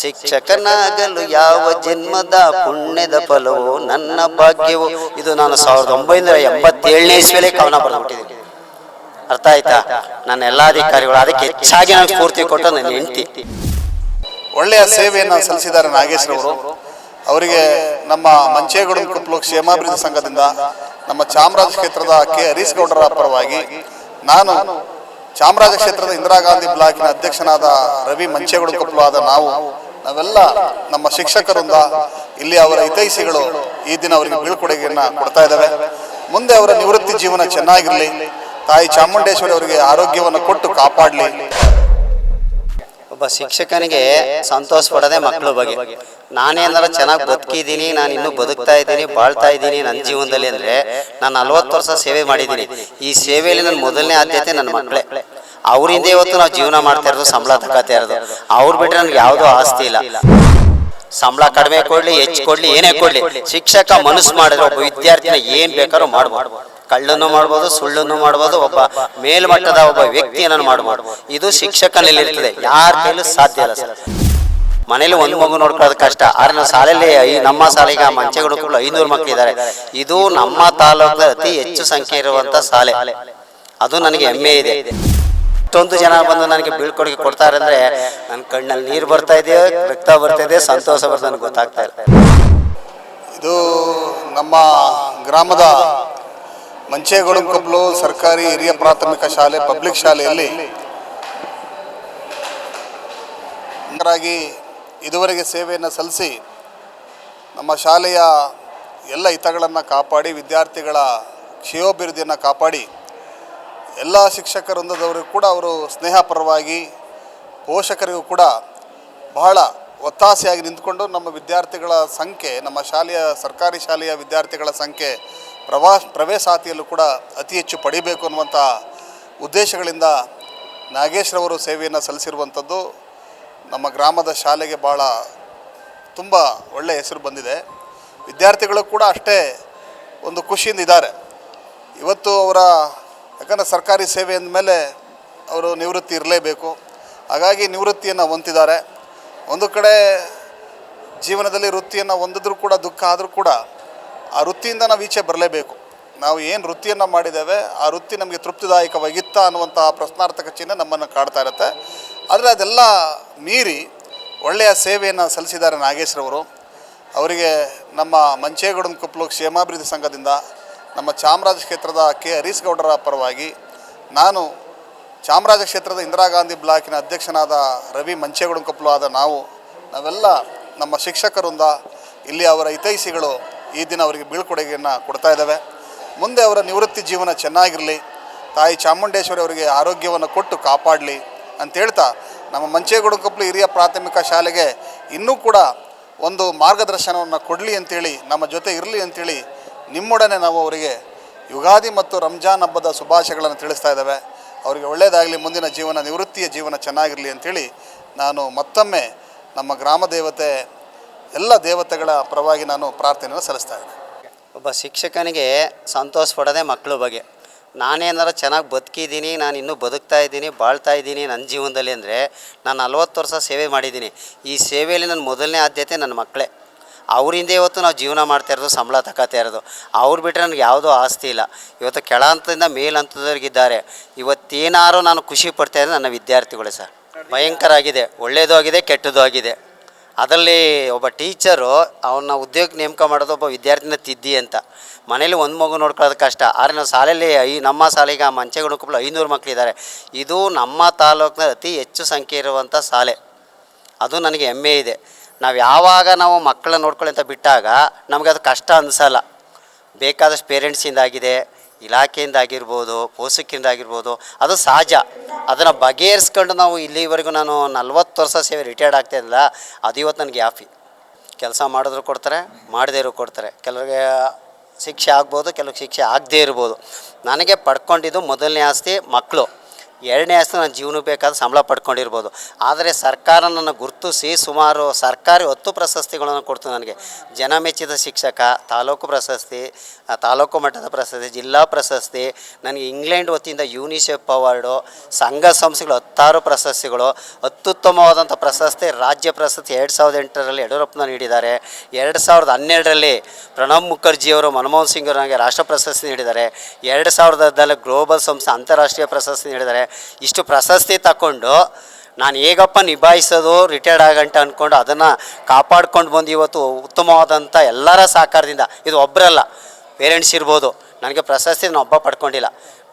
ಶಿಕ್ಷಕನಾಗಲು ಯಾವ ಜನ್ಮದ ಪುಣ್ಯದ ಫಲವು ನನ್ನ ಭಾಗ್ಯವು. ಇದು ನಾನು ಸಾವಿರದ ಒಂಬೈನೂರ ಎಂಬತ್ತೇಳನೇ ಇಸ್ವಿಯಲ್ಲಿ ಕವನ ಬರೆದ್ಬಿಟ್ಟಿದ್ದೀನಿ. ಅರ್ಥ ಆಯ್ತಾ? ನನ್ನ ಎಲ್ಲ ಅಧಿಕಾರಿಗಳು ಅದಕ್ಕೆ ಹೆಚ್ಚಾಗಿ ನಾನು ಸ್ಫೂರ್ತಿ ಕೊಟ್ಟು ನನ್ನ ಹೆಂಡತಿ. ಒಳ್ಳೆಯ ಸೇವೆಯನ್ನು ಸಲ್ಲಿಸಿದ್ದಾರೆ ನಾಗೇಶ್ರವರು. ಅವರಿಗೆ ನಮ್ಮ ಮಂಚೇಗೌಡ ಕುಪ್ಪಲು ಕ್ಷೇಮಾಭಿವೃದ್ಧಿ ಸಂಘದಿಂದ, ನಮ್ಮ ಚಾಮರಾಜ ಕ್ಷೇತ್ರದ ಕೆ. ಹರೀಶ್ ಗೌಡರ ಪರವಾಗಿ ನಾನು ಚಾಮರಾಜ ಕ್ಷೇತ್ರದ ಇಂದಿರಾ ಗಾಂಧಿ ಬ್ಲಾಕಿನ ಅಧ್ಯಕ್ಷನಾದ ರವಿ ಮಂಚೇಗೌಡ ಕುಪ್ಪಲು ಆದ ನಾವು ನಾವೆಲ್ಲ ನಮ್ಮ ಶಿಕ್ಷಕರಿಂದ ಇಲ್ಲಿ ಅವರ ಹಿತೈಷಿಗಳು ಈ ದಿನ ಅವರಿಗೆ ಬೀಳ್ಕೊಡುಗೆಯನ್ನು ಕೊಡ್ತಾ ಇದ್ದಾವೆ. ಮುಂದೆ ಅವರ ನಿವೃತ್ತಿ ಜೀವನ ಚೆನ್ನಾಗಿರಲಿ. ತಾಯಿ ಚಾಮುಂಡೇಶ್ವರಿ ಅವರಿಗೆ ಆರೋಗ್ಯವನ್ನು ಕೊಟ್ಟು ಕಾಪಾಡಲಿ. ಒಬ್ಬ ಶಿಕ್ಷಕನಿಗೆ ಸಂತೋಷ ಪಡೋದೆ ಮಕ್ಕಳ ಬಗ್ಗೆ. ನಾನೇನಾರ ಚೆನ್ನಾಗಿ ಬದುಕಿದ್ದೀನಿ ನಾನು ಇನ್ನೂ ಬದುಕ್ತಾ ಇದ್ದೀನಿ, ಬಾಳ್ತಾ ಇದ್ದೀನಿ ನನ್ನ ಜೀವನದಲ್ಲಿ ಅಂದರೆ ನಾನು ನಲ್ವತ್ತು ವರ್ಷ ಸೇವೆ ಮಾಡಿದ್ದೀನಿ. ಈ ಸೇವೆಯಲ್ಲಿ ನನ್ನ ಮೊದಲನೇ ಆದ್ಯತೆ ನನ್ನ ಮಕ್ಕಳೇ. ಅವರಿಂದ ಇವತ್ತು ನಾವು ಜೀವನ ಮಾಡ್ತಾ ಇರೋದು, ಸಂಬಳ ತಗೋತಾ ಇರೋದು. ಅವ್ರು ಬಿಟ್ಟರೆ ನನಗೆ ಯಾವುದೂ ಆಸ್ತಿ ಇಲ್ಲ. ಸಂಬಳ ಕಡಿಮೆ ಕೊಡ್ಲಿ, ಹೆಚ್ಚು ಕೊಡ್ಲಿ, ಏನೇ ಕೊಡ್ಲಿ. ಶಿಕ್ಷಕ ಮನಸ್ಸು ಮಾಡಿದ್ರೆ ಒಬ್ಬ ವಿದ್ಯಾರ್ಥಿನ ಏನ್ ಬೇಕಾದ್ರೂ ಮಾಡ್ಬೋದು. ಕಳ್ಳನ್ನು ಮಾಡ್ಬೋದು, ಸುಳ್ಳನ್ನು ಮಾಡ್ಬೋದು, ಒಬ್ಬ ಮೇಲ್ಮಟ್ಟದ ಒಬ್ಬ ವ್ಯಕ್ತಿಯನ್ನು ಮಾಡ್ಬೋದು. ಇದು ಶಿಕ್ಷಕನಲ್ಲಿ ಇರ್ತದೆ. ಯಾರ ಕೈಲೂ ಸಾಧ್ಯ ಇಲ್ಲ ಸರ್. ಮನೇಲಿ ಒಂದು ಮಗು ನೋಡ್ಕೊಳ್ಳೋದು ಕಷ್ಟ. ಆದ್ರೆ ನಾವು ಶಾಲೆಯಲ್ಲಿ ಐ ನಮ್ಮ ಶಾಲೆಗೆ ಮಂಚೆಗಳು ಐನೂರು ಮಕ್ಕಳಿದ್ದಾರೆ ಇದು ನಮ್ಮ ತಾಲೂಕಿನ ಅತಿ ಹೆಚ್ಚು ಸಂಖ್ಯೆ ಇರುವಂತ ಶಾಲೆ. ಅದು ನನಗೆ ಹೆಮ್ಮೆ ಇದೆ. ಇಷ್ಟೊಂದು ಜನ ಬಂದು ನನಗೆ ಬೀಳ್ಕೊಡುಗೆ ಕೊಡ್ತಾರೆ ಅಂದ್ರೆ ನನ್ನ ಕಣ್ಣಲ್ಲಿ ನೀರು ಬರ್ತಾ ಇದೆ, ರಕ್ತ ಬರ್ತಾ ಇದೆ, ಸಂತೋಷ ಬರ್ತಾ ನನಗೆ ಗೊತ್ತಾಗ್ತಾ ಇಲ್ಲ. ಇದು ನಮ್ಮ ಗ್ರಾಮದ ಮಂಚೇಗೌಡಂಕೊಪ್ಲು ಸರ್ಕಾರಿ ಹಿರಿಯ ಪ್ರಾಥಮಿಕ ಶಾಲೆ, ಪಬ್ಲಿಕ್ ಶಾಲೆಯಲ್ಲಿ ಇದುವರೆಗೆ ಸೇವೆಯನ್ನು ಸಲ್ಲಿಸಿ ನಮ್ಮ ಶಾಲೆಯ ಎಲ್ಲ ಹಿತಗಳನ್ನು ಕಾಪಾಡಿ, ವಿದ್ಯಾರ್ಥಿಗಳ ಕ್ಷೇಮಾಭಿವೃದ್ಧಿಯನ್ನು ಕಾಪಾಡಿ ಎಲ್ಲ ಶಿಕ್ಷಕ ವೃಂದದವರು ಕೂಡ ಅವರು ಸ್ನೇಹಪರವಾಗಿ ಪೋಷಕರಿಗೂ ಕೂಡ ಬಹಳ ಒತ್ತಾಸೆಯಾಗಿ ನಿಂತ್ಕೊಂಡು ನಮ್ಮ ವಿದ್ಯಾರ್ಥಿಗಳ ಸಂಖ್ಯೆ, ನಮ್ಮ ಶಾಲೆಯ, ಸರ್ಕಾರಿ ಶಾಲೆಯ ವಿದ್ಯಾರ್ಥಿಗಳ ಸಂಖ್ಯೆ ಪ್ರವಾಸ ಪ್ರವೇಶಾತಿಯಲ್ಲೂ ಕೂಡ ಅತಿ ಹೆಚ್ಚು ಪಡಿಬೇಕು ಅನ್ನುವಂಥ ಉದ್ದೇಶಗಳಿಂದ ನಾಗೇಶ್ರವರು ಸೇವೆಯನ್ನು ಸಲ್ಲಿಸಿರುವಂಥದ್ದು ನಮ್ಮ ಗ್ರಾಮದ ಶಾಲೆಗೆ ಭಾಳ ತುಂಬ ಒಳ್ಳೆಯ ಹೆಸರು ಬಂದಿದೆ. ವಿದ್ಯಾರ್ಥಿಗಳು ಕೂಡ ಅಷ್ಟೇ ಒಂದು ಖುಷಿಯಿಂದ ಇದ್ದಾರೆ. ಇವತ್ತು ಅವರ ಯಾಕಂದರೆ ಸರ್ಕಾರಿ ಸೇವೆ ಅಂದಮೇಲೆ ಅವರು ನಿವೃತ್ತಿ ಇರಲೇಬೇಕು. ಹಾಗಾಗಿ ನಿವೃತ್ತಿಯನ್ನು ಹೊಂದಿದ್ದಾರೆ. ಒಂದು ಕಡೆ ಜೀವನದಲ್ಲಿ ವೃತ್ತಿಯನ್ನು ಹೊಂದಿದ್ರೂ ಕೂಡ, ದುಃಖ ಆದರೂ ಕೂಡ ಆ ವೃತ್ತಿಯಿಂದ ನಾವು ಈಚೆ ಬರಲೇಬೇಕು. ನಾವು ಏನು ವೃತ್ತಿಯನ್ನು ಮಾಡಿದ್ದೇವೆ, ಆ ವೃತ್ತಿ ನಮಗೆ ತೃಪ್ತಿದಾಯಕವಾಗಿತ್ತಾ ಅನ್ನುವಂತಹ ಪ್ರಶ್ನಾರ್ಥಕ ಚಿಹ್ನೆ ನಮ್ಮನ್ನು ಕಾಡ್ತಾ ಇರುತ್ತೆ. ಆದರೆ ಅದೆಲ್ಲ ಮೀರಿ ಒಳ್ಳೆಯ ಸೇವೆಯನ್ನು ಸಲ್ಲಿಸಿದ್ದಾರೆ ನಾಗೇಶ್ರವರು. ಅವರಿಗೆ ನಮ್ಮ ಮಂಚೇಗೌಡನ ಕುಪ್ಪಲು ಕ್ಷೇಮಾಭಿವೃದ್ಧಿ ಸಂಘದಿಂದ ನಮ್ಮ ಚಾಮರಾಜ ಕ್ಷೇತ್ರದ ಕೆ ಹರೀಶ್ ಗೌಡರ ಪರವಾಗಿ ನಾನು ಚಾಮರಾಜ ಕ್ಷೇತ್ರದ ಇಂದಿರಾ ಗಾಂಧಿ ಬ್ಲಾಕಿನ ಅಧ್ಯಕ್ಷನಾದ ರವಿ ಮಂಚೇಗೌಡನ ಕೊಪ್ಪಲು ಆದ ನಾವು, ನಾವೆಲ್ಲ ನಮ್ಮ ಶಿಕ್ಷಕರಿಂದ ಇಲ್ಲಿ ಅವರ ಹಿತೈಷಿಗಳು ಈ ದಿನ ಅವರಿಗೆ ಬೀಳ್ಕೊಡುಗೆಯನ್ನು ಕೊಡ್ತಾ ಇದ್ದಾವೆ. ಮುಂದೆ ಅವರ ನಿವೃತ್ತಿ ಜೀವನ ಚೆನ್ನಾಗಿರಲಿ, ತಾಯಿ ಚಾಮುಂಡೇಶ್ವರಿ ಅವರಿಗೆ ಆರೋಗ್ಯವನ್ನು ಕೊಟ್ಟು ಕಾಪಾಡಲಿ ಅಂತ ಹೇಳ್ತಾ ನಮ್ಮ ಮಂಚೇಗೌಡ ಕೊಪ್ಪಲು ಹಿರಿಯ ಪ್ರಾಥಮಿಕ ಶಾಲೆಗೆ ಇನ್ನೂ ಕೂಡ ಒಂದು ಮಾರ್ಗದರ್ಶನವನ್ನು ಕೊಡಲಿ ಅಂತೇಳಿ, ನಮ್ಮ ಜೊತೆ ಇರಲಿ ಅಂತೇಳಿ ನಿಮ್ಮೊಡನೆ ನಾವು ಅವರಿಗೆ ಯುಗಾದಿ ಮತ್ತು ರಂಜಾನ್ ಹಬ್ಬದ ಶುಭಾಶಯಗಳನ್ನು ತಿಳಿಸ್ತಾ ಇದ್ದಾವೆ. ಅವರಿಗೆ ಒಳ್ಳೆಯದಾಗಲಿ, ಮುಂದಿನ ಜೀವನ, ನಿವೃತ್ತಿಯ ಜೀವನ ಚೆನ್ನಾಗಿರಲಿ ಅಂಥೇಳಿ ನಾನು ಮತ್ತೊಮ್ಮೆ ನಮ್ಮ ಗ್ರಾಮ ದೇವತೆ, ಎಲ್ಲ ದೇವತೆಗಳ ಪರವಾಗಿ ನಾನು ಪ್ರಾರ್ಥನೆಯನ್ನು ಸಲ್ಲಿಸ್ತಾ ಇದ್ದೇನೆ. ಒಬ್ಬ ಶಿಕ್ಷಕನಿಗೆ ಸಂತೋಷ ಪಡೋದೇ ಮಕ್ಕಳ ಬಗ್ಗೆ. ನಾನೇನಾರು ಚೆನ್ನಾಗಿ ಬದುಕಿದ್ದೀನಿ, ನಾನು ಇನ್ನೂ ಬದುಕ್ತಾ ಇದ್ದೀನಿ, ಬಾಳ್ತಾ ಇದ್ದೀನಿ ನನ್ನ ಜೀವನದಲ್ಲಿ ಅಂದರೆ ನಾನು ನಲ್ವತ್ತು ವರ್ಷ ಸೇವೆ ಮಾಡಿದ್ದೀನಿ. ಈ ಸೇವೆಯಲ್ಲಿ ನನ್ನ ಮೊದಲನೇ ಆದ್ಯತೆ ನನ್ನ ಮಕ್ಕಳೇ. ಅವರಿಂದ ಇವತ್ತು ನಾವು ಜೀವನ ಮಾಡ್ತಾ ಇರೋದು, ಸಂಬಳ ತಗೋತಾ ಇರೋದು. ಅವ್ರು ಬಿಟ್ಟರೆ ನನಗೆ ಯಾವುದೂ ಆಸ್ತಿ ಇಲ್ಲ. ಇವತ್ತು ಕೆಳ ಹಂತದಿಂದ ಮೇಲ್ ಹಂತದವ್ರಿಗಿದ್ದಾರೆ ಇವತ್ತೇನಾರು ನಾನು ಖುಷಿ ಪಡ್ತಾ ಇರೋದು ನನ್ನ ವಿದ್ಯಾರ್ಥಿಗಳೇ ಸರ್. ಭಯಂಕರ ಆಗಿದೆ ಒಳ್ಳೆಯದು ಆಗಿದೆ, ಕೆಟ್ಟದ್ದು ಆಗಿದೆ. ಅದರಲ್ಲಿ ಒಬ್ಬ ಟೀಚರು ಅವನ್ನ ಉದ್ಯೋಗಕ್ಕೆ ನೇಮಕ ಮಾಡೋದು ಒಬ್ಬ ವಿದ್ಯಾರ್ಥಿನ ತಿದ್ದಿ ಅಂತ. ಮನೇಲಿ ಒಂದು ಮಗು ನೋಡ್ಕೊಳ್ಳೋದು ಕಷ್ಟ. ಆದರೆ ನಾವು ಶಾಲೆಯಲ್ಲಿ ಐ, ನಮ್ಮ ಶಾಲೆಗೆ ಆ ಮಂಚೆಗುಣಕುಪ್ಪಲು ಐನೂರು ಮಕ್ಕಳಿದ್ದಾರೆ ಇದು ನಮ್ಮ ತಾಲೂಕಿನ ಅತಿ ಹೆಚ್ಚು ಸಂಖ್ಯೆ ಇರುವಂಥ ಶಾಲೆ. ಅದು ನನಗೆ ಹೆಮ್ಮೆ ಇದೆ. ನಾವು ಯಾವಾಗ ನಾವು ಮಕ್ಕಳನ್ನ ನೋಡ್ಕೊಳ್ಳಿ ಅಂತ ಬಿಟ್ಟಾಗ ನಮಗೆ ಅದು ಕಷ್ಟ ಅನಿಸಲ್ಲ. ಬೇಕಾದಷ್ಟು ಪೇರೆಂಟ್ಸಿಂದಾಗಿದೆ ಇಲಾಖೆಯಿಂದ ಆಗಿರ್ಬೋದು ಪೋಷಕಿಂದ ಆಗಿರ್ಬೋದು, ಅದು ಸಹಜ. ಅದನ್ನು ಬಗೆಹರಿಸ್ಕೊಂಡು ನಾವು ಇಲ್ಲಿವರೆಗೂ ನಾನು ನಲ್ವತ್ತು ವರ್ಷ ಸೇವೆ ರಿಟೈರ್ಡ್ ಆಗ್ತಾ ಇಲ್ಲ ಅದು ಇವತ್ತು ನನಗೆ ಯಾಫಿ ಕೆಲಸ ಮಾಡಿದ್ರು ಕೊಡ್ತಾರೆ, ಮಾಡದೇ ಇರೋ ಕೊಡ್ತಾರೆ. ಕೆಲವರಿಗೆ ಶಿಕ್ಷೆ ಆಗ್ಬೋದು, ಕೆಲವ್ರಿಗೆ ಶಿಕ್ಷೆ ಆಗದೇ ಇರ್ಬೋದು. ನನಗೆ ಪಡ್ಕೊಂಡಿದ್ದು ಮೊದಲನೇ ಆಸ್ತಿ ಮಕ್ಕಳು ಎರಡನೇ ಆಸ್ತಿ ನನ್ನ ಜೀವನಕ್ಕೆ ಬೇಕಾದ ಸಂಬಳ ಪಡ್ಕೊಂಡಿರ್ಬೋದು. ಆದರೆ ಸರ್ಕಾರ ನನ್ನ ಗುರುತಿಸಿ ಸುಮಾರು ಸರ್ಕಾರಿ ಹತ್ತು ಪ್ರಶಸ್ತಿಗಳನ್ನು ಕೊಡ್ತು ನನಗೆ. ಜನ ಮೆಚ್ಚಿದ ಶಿಕ್ಷಕ, ತಾಲೂಕು ಪ್ರಶಸ್ತಿ ತಾಲೂಕು ಮಟ್ಟದ ಪ್ರಶಸ್ತಿ, ಜಿಲ್ಲಾ ಪ್ರಶಸ್ತಿ, ನನಗೆ ಇಂಗ್ಲೆಂಡ್ ವತಿಯಿಂದ ಯೂನಿಸೆಫ್ ಅವಾರ್ಡು, ಸಂಘ ಸಂಸ್ಥೆಗಳು ಹತ್ತಾರು ಪ್ರಶಸ್ತಿಗಳು, ಅತ್ಯುತ್ತಮವಾದಂಥ ಪ್ರಶಸ್ತಿ ರಾಜ್ಯ ಪ್ರಶಸ್ತಿ ಎರಡು ಸಾವಿರದ ಎಂಟರಲ್ಲಿ ಯಡಿಯೂರಪ್ಪನ ನೀಡಿದ್ದಾರೆ. ಎರಡು ಸಾವಿರದ ಹನ್ನೆರಡರಲ್ಲಿ ಪ್ರಣಬ್ ಮುಖರ್ಜಿಯವರು, ಮನಮೋಹನ್ ಸಿಂಗ್ ಅವರು ನನಗೆ ರಾಷ್ಟ್ರ ಪ್ರಶಸ್ತಿ ನೀಡಿದ್ದಾರೆ. ಎರಡು ಸಾವಿರದ ಹದಿನಾಲ್ಕು ಗ್ಲೋಬಲ್ ಸಂಸ್ಥೆ ಅಂತಾರಾಷ್ಟ್ರೀಯ ಪ್ರಶಸ್ತಿ ನೀಡಿದ್ದಾರೆ. ಇಷ್ಟು ಪ್ರಶಸ್ತಿ ತಗೊಂಡು ನಾನು ಹೇಗಪ್ಪ ನಿಭಾಯಿಸೋದು ರಿಟೈರ್ಡ್ ಆಗಂಟ ಅಂದ್ಕೊಂಡು ಅದನ್ನು ಕಾಪಾಡ್ಕೊಂಡು ಬಂದು ಇವತ್ತು ಉತ್ತಮವಾದಂಥ ಎಲ್ಲರ ಸಹಕಾರದಿಂದ, ಇದು ಒಬ್ಬರಲ್ಲ ಪೇರೆಂಟ್ಸ್ ಇರ್ಬೋದು, ನನಗೆ ಪ್ರಶಸ್ತಿ ನಾನು ಒಬ್ಬ ಪಡ್ಕೊಂಡಿಲ್ಲ.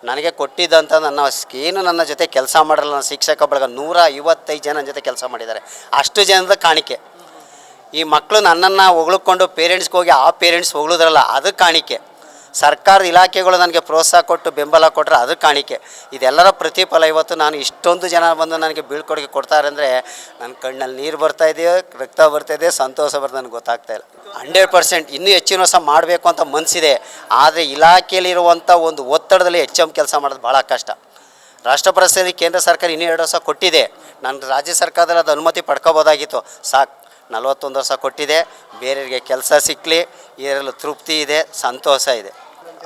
ನನಗೆ ಕೊಟ್ಟಿದ್ದಂಥ ನನ್ನ ಏನು ನನ್ನ ಜೊತೆ ಕೆಲಸ ಮಾಡಲ್ಲ, ನನ್ನ ಶಿಕ್ಷಕ ಬಳಗ ನೂರ ಐವತ್ತೈದು ಜನ ಜೊತೆ ಕೆಲಸ ಮಾಡಿದ್ದಾರೆ. ಅಷ್ಟು ಜನದ ಕಾಣಿಕೆ. ಈ ಮಕ್ಕಳು ನನ್ನನ್ನು ಹೊಗಳ್ಕೊಂಡು ಪೇರೆಂಟ್ಸ್ಗೆ ಹೋಗಿ ಆ ಪೇರೆಂಟ್ಸ್ ಹೊಗಳಿದ್ರಲ್ಲ, ಅದು ಕಾಣಿಕೆ. ಸರ್ಕಾರದ ಇಲಾಖೆಗಳು ನನಗೆ ಪ್ರೋತ್ಸಾಹ ಕೊಟ್ಟು ಬೆಂಬಲ ಕೊಟ್ಟರೆ ಅದು ಕಾಣಿಕೆ. ಇದೆಲ್ಲರ ಪ್ರತಿಫಲ ಇವತ್ತು ನಾನು ಇಷ್ಟೊಂದು ಜನ ಬಂದು ನನಗೆ ಬೀಳ್ಕೊಡುಗೆ ಕೊಡ್ತಾರೆ ಅಂದರೆ ನನ್ನ ಕಣ್ಣಲ್ಲಿ ನೀರು ಬರ್ತಾ ಇದೆಯೋ, ರಕ್ತ ಬರ್ತಾ ಇದೆ ಸಂತೋಷ ಬರ್ತದೆ, ನನಗೆ ಗೊತ್ತಾಗ್ತಾ ಇಲ್ಲ. ಹಂಡ್ರೆಡ್ ಪರ್ಸೆಂಟ್ ಇನ್ನೂ ಹೆಚ್ಚಿನ ವರ್ಷ ಮಾಡಬೇಕು ಅಂತ ಮನಸ್ಸಿದೆ ಆದರೆ ಇಲಾಖೆಯಲ್ಲಿರುವಂಥ ಒಂದು ಒತ್ತಡದಲ್ಲಿ ಹೆಚ್ಚು ಕೆಲಸ ಮಾಡೋದು ಭಾಳ ಕಷ್ಟ. ರಾಷ್ಟ್ರ ಪ್ರಶಸ್ತಿ ಕೇಂದ್ರ ಸರ್ಕಾರ ಇನ್ನೂ ಎರಡು ವರ್ಷ ಕೊಟ್ಟಿದೆ. ನಾನು ರಾಜ್ಯ ಸರ್ಕಾರದಲ್ಲಿ ಅದು ಅನುಮತಿ ಪಡ್ಕೋಬೋದಾಗಿತ್ತು. ಸಾಕು, ನಲವತ್ತೊಂದು ವರ್ಷ ಕೊಟ್ಟಿದೆ. ಬೇರೆಯವರಿಗೆ ಕೆಲಸ ಸಿಕ್ಕಲಿ ಇದರಲ್ಲಿ ತೃಪ್ತಿ ಇದೆ, ಸಂತೋಷ ಇದೆ.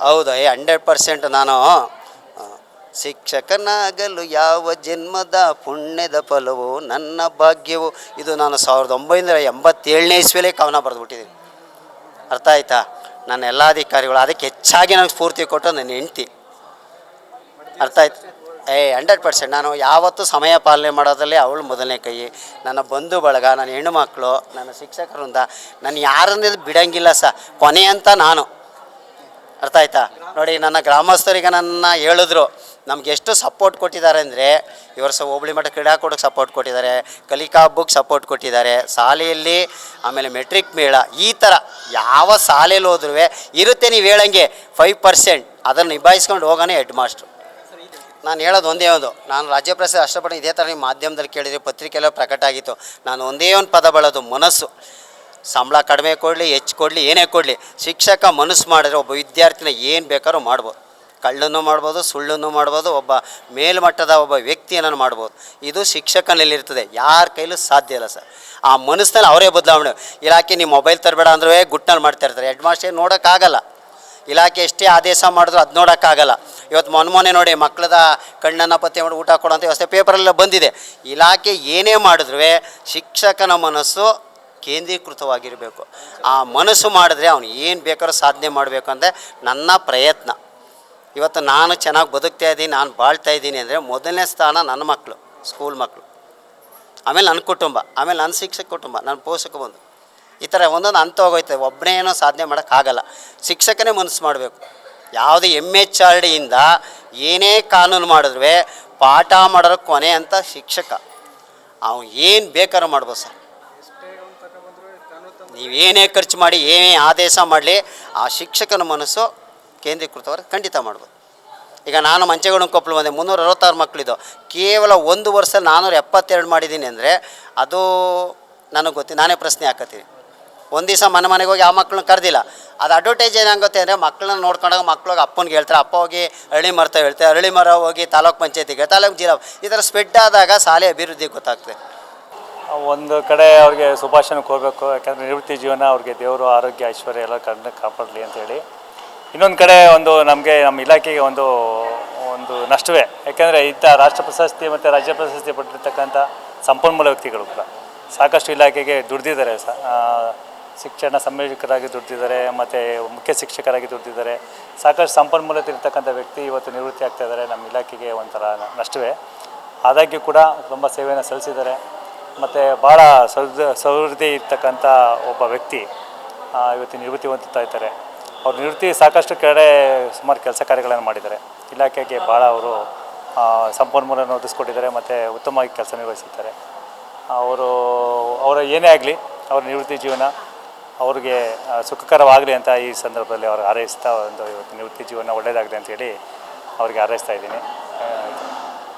ಹೌದು, ಏ ಹಂಡ್ರೆಡ್ ಪರ್ಸೆಂಟ್ ನಾನು ಶಿಕ್ಷಕನಾಗಲು ಯಾವ ಜನ್ಮದ ಪುಣ್ಯದ ಫಲವು, ನನ್ನ ಭಾಗ್ಯವು, ಇದು ನಾನು ಸಾವಿರದ ಒಂಬೈನೂರ ಎಂಬತ್ತೇಳನೇ ಇಸ್ವಿಲೇ ಕವನ ಬರೆದ್ಬಿಟ್ಟಿದ್ದೀನಿ. ಅರ್ಥ ಆಯ್ತಾ? ನನ್ನ ಎಲ್ಲ ಅಧಿಕಾರಿಗಳು, ಅದಕ್ಕೆ ಹೆಚ್ಚಾಗಿ ನನಗೆ ಸ್ಫೂರ್ತಿ ಕೊಟ್ಟು ನನ್ನ ಹೆಂಡ್ತಿ. ಅರ್ಥ ಆಯ್ತು? ಏ ಹಂಡ್ರೆಡ್ ಪರ್ಸೆಂಟ್ ನಾನು ಯಾವತ್ತೂ ಸಮಯ ಪಾಲನೆ ಮಾಡೋದ್ರಲ್ಲಿ ಅವಳು ಮೊದಲನೇ ಕೈ. ನನ್ನ ಬಂಧು ಬಳಗ, ನನ್ನ ಹೆಣ್ಣು ಮಕ್ಕಳು, ನನ್ನ ಶಿಕ್ಷಕರಿಂದ ನಾನು ಯಾರನ್ನ ಬಿಡಂಗಿಲ್ಲ ಸ ಕೊನೆ ಅಂತ ನಾನು. ಅರ್ಥ ಆಯ್ತಾ? ನೋಡಿ, ನನ್ನ ಗ್ರಾಮಸ್ಥರಿಗೆ ನನ್ನ ಹೇಳಿದ್ರು, ನಮ್ಗೆ ಎಷ್ಟು ಸಪೋರ್ಟ್ ಕೊಟ್ಟಿದ್ದಾರೆ ಅಂದರೆ, ಈ ವರ್ಷ ಹೋಬಳಿ ಮಠ ಕ್ರೀಡಾಕೂಟಕ್ಕೆ ಸಪೋರ್ಟ್ ಕೊಟ್ಟಿದ್ದಾರೆ, ಕಲಿಕಾ ಬುಕ್ ಸಪೋರ್ಟ್ ಕೊಟ್ಟಿದ್ದಾರೆ, ಶಾಲೆಯಲ್ಲಿ ಆಮೇಲೆ ಮೆಟ್ರಿಕ್ ಮೇಳ, ಈ ಥರ ಯಾವ ಶಾಲೆಯಲ್ಲಿ ಹೋದ್ರು ಇರುತ್ತೆ ನೀವು ಹೇಳಂಗೆ ಫೈವ್ ಪರ್ಸೆಂಟ್ ಅದನ್ನು ನಿಭಾಯಿಸ್ಕೊಂಡು ಹೋಗೋಣ ಹೆಡ್ ಮಾಸ್ಟ್ರು ನಾನು ಹೇಳೋದು ಒಂದೇ ಒಂದು, ನಾನು ರಾಜ್ಯ ಪ್ರಶಸ್ತಿ ಅಷ್ಟಪಟ್ಟು ಇದೇ ಥರ ನಿಮ್ಮ ಮಾಧ್ಯಮದಲ್ಲಿ ಕೇಳಿದರೆ ಪತ್ರಿಕೆಲ್ಲ ಪ್ರಕಟ ಆಗಿತ್ತು. ನಾನು ಒಂದೇ ಒಂದು ಪದ ಬಳೋದು, ಮನಸ್ಸು. ಸಂಬಳ ಕಡಿಮೆ ಕೊಡಲಿ, ಹೆಚ್ಚು ಕೊಡಲಿ, ಏನೇ ಕೊಡಲಿ, ಶಿಕ್ಷಕ ಮನಸ್ಸು ಮಾಡಿದ್ರೆ ಒಬ್ಬ ವಿದ್ಯಾರ್ಥಿನ ಏನು ಬೇಕಾದ್ರೂ ಮಾಡ್ಬೋದು. ಕಳ್ಳನ್ನು ಮಾಡ್ಬೋದು ಸುಳ್ಳನ್ನು ಮಾಡ್ಬೋದು, ಒಬ್ಬ ಮೇಲ್ಮಟ್ಟದ ಒಬ್ಬ ವ್ಯಕ್ತಿಯನ್ನು ಮಾಡ್ಬೋದು. ಇದು ಶಿಕ್ಷಕನಲ್ಲಿರ್ತದೆ. ಯಾರ ಕೈಲೂ ಸಾಧ್ಯ ಇಲ್ಲ ಸರ್. ಆ ಮನಸ್ಸಿನಲ್ಲಿ ಅವರೇ ಬದಲಾವಣೆ. ಇಲಾಖೆ ನೀವು ಮೊಬೈಲ್ ತರಬೇಡ ಅಂದ್ರೆ ಗುಟ್ಟಲ್ಲಿ ಮಾಡ್ತಾ ಇರ್ತಾರೆ. ಹೆಡ್ ಮಾಸ್ಟರ್ ನೋಡೋಕ್ಕಾಗಲ್ಲ. ಇಲಾಖೆ ಎಷ್ಟೇ ಆದೇಶ ಮಾಡಿದ್ರು ಅದು ನೋಡೋಕ್ಕಾಗಲ್ಲ. ಇವತ್ತು ಮೊನ್ನೆ ಮೊನ್ನೆ ನೋಡಿ ಮಕ್ಕಳದ ಕಣ್ಣನ್ನು ಪತ್ತೆ ಮಾಡಿ ಊಟ ಕೊಡೋಂಥ ವ್ಯವಸ್ಥೆ ಪೇಪರಲ್ಲ ಬಂದಿದೆ. ಇಲಾಖೆ ಏನೇ ಮಾಡಿದ್ರು ಶಿಕ್ಷಕನ ಮನಸ್ಸು ಕೇಂದ್ರೀಕೃತವಾಗಿರಬೇಕು. ಆ ಮನಸ್ಸು ಮಾಡಿದ್ರೆ ಅವನು ಏನು ಬೇಕಾದ್ರೂ ಸಾಧನೆ ಮಾಡಬೇಕು ಅಂದರೆ ನನ್ನ ಪ್ರಯತ್ನ. ಇವತ್ತು ನಾನು ಚೆನ್ನಾಗಿ ಬದುಕ್ತಾ ಇದ್ದೀನಿ, ನಾನು ಬಾಳ್ತಾ ಇದ್ದೀನಿ ಅಂದರೆ ಮೊದಲನೇ ಸ್ಥಾನ ನನ್ನ ಮಕ್ಕಳು ಸ್ಕೂಲ್ ಮಕ್ಕಳು ಆಮೇಲೆ ನನ್ನ ಕುಟುಂಬ, ಆಮೇಲೆ ನನ್ನ ಶಿಕ್ಷಕ ಕುಟುಂಬ, ನನ್ನ ಪೋಷಕ ಬಂದು. ಈ ಥರ ಒಂದೊಂದು ಹಂತ ಹೋಗೋಯ್ತದೆ ಒಬ್ಬನೇ ಏನೋ ಸಾಧನೆ ಮಾಡೋಕ್ಕಾಗಲ್ಲ ಶಿಕ್ಷಕನೇ ಮನಸ್ಸು ಮಾಡಬೇಕು. ಯಾವುದೇ ಎಂ ಎಚ್ ಆರ್ ಡಿಯಿಂದ ಏನೇ ಕಾನೂನು ಮಾಡಿದ್ರು ಪಾಠ ಮಾಡೋರು ಕೊನೆ ಅಂತ ಶಿಕ್ಷಕ. ಅವನು ಏನು ಬೇಕಾದ್ರೂ ಮಾಡ್ಬೋದು ಸರ್. ನೀವೇನೇ ಖರ್ಚು ಮಾಡಿ, ಏನೇ ಆದೇಶ ಮಾಡಲಿ, ಆ ಶಿಕ್ಷಕನ ಮನಸ್ಸು ಕೇಂದ್ರೀಕೃತವಾಗಿ ಖಂಡಿತ ಮಾಡ್ಬೋದು. ಈಗ ನಾನು ಮಂಚೆಗೌಡ ಕೊಪ್ಪಳು ಬಂದೆ ಮುನ್ನೂರ ಅರವತ್ತಾರು ಮಕ್ಕಳಿದ್ದು ಕೇವಲ ಒಂದು ವರ್ಷ ನಾನ್ನೂರ ಎಪ್ಪತ್ತೆರಡು ಮಾಡಿದ್ದೀನಿ ಅಂದರೆ, ಅದು ನನಗೆ ಗೊತ್ತಿ, ನಾನೇ ಪ್ರಶ್ನೆ ಹಾಕತ್ತೀನಿ. ಒಂದು ದಿವಸ ಮನೆ ಮನೆಗೆ ಹೋಗಿ ಆ ಮಕ್ಕಳನ್ನ ಕರೆದಿಲ್ಲ. ಅದು ಅಡ್ವರ್ಟೈಸ್ ಏನಾಗುತ್ತೆ ಅಂದರೆ, ಮಕ್ಕಳನ್ನ ನೋಡ್ಕೊಂಡಾಗ ಮಕ್ಳಿಗೆ ಅಪ್ಪನಿಗೆ ಹೇಳ್ತಾರೆ, ಅಪ್ಪ ಹೋಗಿ ಅರಳಿ ಮರ್ತ ಹೇಳ್ತಾರೆ. ಅರಳಿ ಮರ ಹೋಗಿ ತಾಲೂಕು ಪಂಚಾಯತಿಗೆ, ತಾಲೂಕು ಜಿಲ್ಲಾ ಈ ಥರ ಸ್ಪೆಡ್ ಆದಾಗ ಶಾಲೆ ಅಭಿವೃದ್ಧಿ ಗೊತ್ತಾಗ್ತದೆ. ಒಂದು ಕಡೆ ಅವ್ರಿಗೆ ಸುಭಾಷಣ ಕೋರಬೇಕು ಯಾಕಂದರೆ ನಿವೃತ್ತಿ ಜೀವನ ಅವ್ರಿಗೆ ದೇವರು ಆರೋಗ್ಯ, ಐಶ್ವರ್ಯ ಎಲ್ಲ ಕಣ್ಣು ಕಾಪಾಡಲಿ ಅಂತೇಳಿ ಇನ್ನೊಂದು ಕಡೆ ಒಂದು ನಮಗೆ ನಮ್ಮ ಇಲಾಖೆಗೆ ಒಂದು ಒಂದು ನಷ್ಟವೇ. ಯಾಕೆಂದರೆ ಇಂಥ ರಾಷ್ಟ್ರ ಪ್ರಶಸ್ತಿ ಮತ್ತು ರಾಜ್ಯ ಪ್ರಶಸ್ತಿ ಪಟ್ಟಿರ್ತಕ್ಕಂಥ ಸಂಪನ್ಮೂಲ ವ್ಯಕ್ತಿಗಳು ಕೂಡ ಸಾಕಷ್ಟು ಇಲಾಖೆಗೆ ದುಡ್ದಿದ್ದಾರೆ. ಸ ಶಿಕ್ಷಣ ಸಂಯೋಜಕರಾಗಿ ದುಡ್ದಿದ್ದಾರೆ, ಮತ್ತು ಮುಖ್ಯ ಶಿಕ್ಷಕರಾಗಿ ದುಡ್ದಿದ್ದಾರೆ. ಸಾಕಷ್ಟು ಸಂಪನ್ಮೂಲತೆ ಇರ್ತಕ್ಕಂಥ ವ್ಯಕ್ತಿ ಇವತ್ತು ನಿವೃತ್ತಿ ಆಗ್ತಾ ಇದ್ದಾರೆ. ನಮ್ಮ ಇಲಾಖೆಗೆ ಒಂಥರ ನಷ್ಟವೇ. ಆದಾಗ್ಯೂ ಕೂಡ ತುಂಬ ಸೇವೆಯನ್ನು ಸಲ್ಲಿಸಿದ್ದಾರೆ. ಮತ್ತು ಭಾಳ ಸೌದ ಸೌಹೃದ ಇರ್ತಕ್ಕಂಥ ಒಬ್ಬ ವ್ಯಕ್ತಿ ಇವತ್ತು ನಿವೃತ್ತಿ ಹೊಂದುತ್ತಾ ಇದ್ದಾರೆ. ಅವ್ರ ನಿವೃತ್ತಿ ಸಾಕಷ್ಟು ಕಡೆ ಸುಮಾರು ಕೆಲಸ ಕಾರ್ಯಗಳನ್ನು ಮಾಡಿದ್ದಾರೆ. ಇಲಾಖೆಗೆ ಭಾಳ ಅವರು ಸಂಪನ್ಮೂಲವನ್ನು ಒದಗಿಸ್ಕೊಟ್ಟಿದ್ದಾರೆ ಮತ್ತು ಉತ್ತಮವಾಗಿ ಕೆಲಸ ನಿರ್ವಹಿಸುತ್ತಾರೆ ಅವರು, ಅವರ ಏನೇ ಆಗಲಿ, ಅವರ ನಿವೃತ್ತಿ ಜೀವನ ಅವ್ರಿಗೆ ಸುಖಕರವಾಗಲಿ ಅಂತ ಈ ಸಂದರ್ಭದಲ್ಲಿ ಅವ್ರಿಗೆ ಹಾರೈಸ್ತಾ ಒಂದು ಇವತ್ತು ನಿವೃತ್ತಿ ಜೀವನ ಒಳ್ಳೆಯದಾಗಲಿ ಅಂತೇಳಿ ಅವ್ರಿಗೆ ಹಾರೈಸ್ತಾ ಇದ್ದೀನಿ.